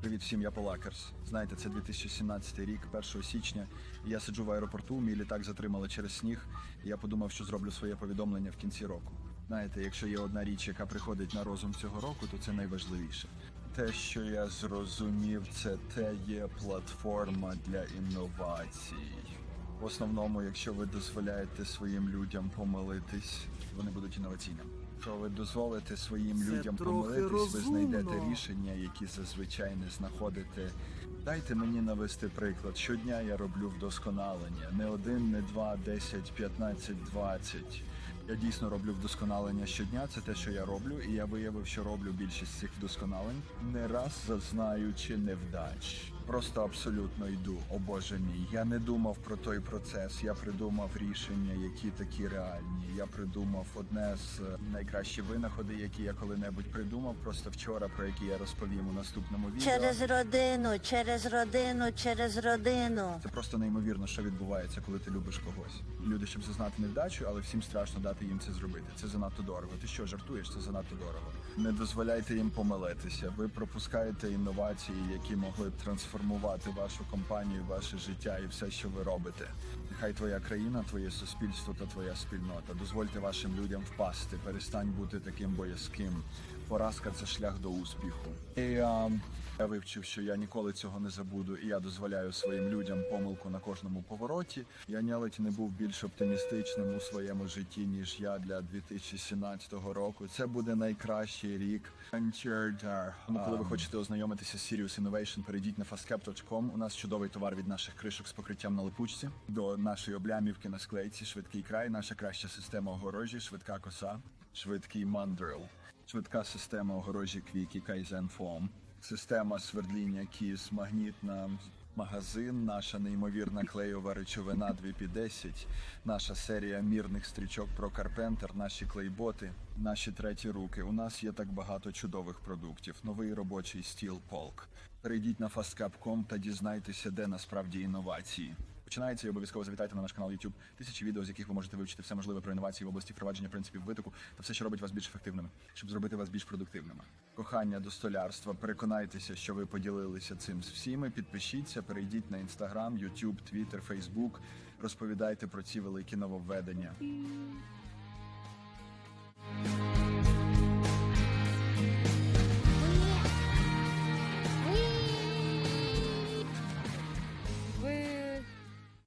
Привіт всім, я Полакерс. Знаєте, це 2017 рік, 1 січня. Я сиджу в аеропорту, мій літак затримали через сніг. І я подумав, що зроблю своє повідомлення в кінці року. Знаєте, якщо є одна річ, яка приходить на розум цього року, то це найважливіше. Те, що я зрозумів, це те є платформа для інновацій. В основному, якщо ви дозволяєте своїм людям помилитись, вони будуть інноваційними. Якщо ви дозволите своїм Це людям помилитись, помилитись, ви знайдете рішення, які зазвичай не знаходите. Дайте мені навести приклад. Щодня я роблю вдосконалення. Не один, не два, десять, п'ятнадцять, двадцять. Я дійсно роблю вдосконалення щодня. Це те, що я роблю, і я виявив, що роблю більшість цих вдосконалень, не раз зазнаючи невдач. Просто абсолютно йду. О Боже мій. Я не думав про той процес. Я придумав рішення, які такі реальні. Я придумав одне з е, найкращих винаходи, які я коли-небудь придумав. Просто вчора, про які я розповім у наступному відео. Через родину, через родину, через родину. Це просто неймовірно, що відбувається, коли ти любиш когось. Люди, щоб зазнати невдачу, але всім страшно дати їм це зробити. Це занадто дорого. Ти що жартуєш? Це занадто дорого. Не дозволяйте їм помилитися. Ви пропускаєте інновації, які могли б трансформувати вашу компанію, ваше життя і все, що ви робите. Нехай твоя країна, твоє суспільство та твоя спільнота. Дозвольте вашим людям впасти. Перестань бути таким боязким. Поразка це шлях до успіху. І а, я вивчив, що я ніколи цього не забуду, і я дозволяю своїм людям помилку на кожному повороті. Я навіть не був більш оптимістичним у своєму житті, ніж я для 2017 року. Це буде найкращий рік. Тому, коли ви хочете ознайомитися з Sirius Innovation, перейдіть на fastcap.com. У нас чудовий товар від наших кришок з покриттям на липучці. До нашої облямівки на склейці, швидкий край, наша краща система огорожі, швидка коса, швидкий мандрил, швидка система огорожі Квікі Kaizen Foam, система свердління Кіс, магнітна магазин, наша неймовірна клейова речовина 2P10, наша серія мірних стрічок про Карпентер, наші клейботи, наші треті руки. У нас є так багато чудових продуктів. Новий робочий стіл полк. Перейдіть на fastcap.com та дізнайтеся, де насправді інновації. Починається і обов'язково завітайте на наш канал YouTube. Тисячі відео, з яких ви можете вивчити все можливе про інновації в області впровадження принципів витоку та все, що робить вас більш ефективними, щоб зробити вас більш продуктивними. Кохання до столярства. Переконайтеся, що ви поділилися цим з всіми. Підпишіться, перейдіть на Instagram, YouTube, Twitter, Facebook. Розповідайте про ці великі нововведення.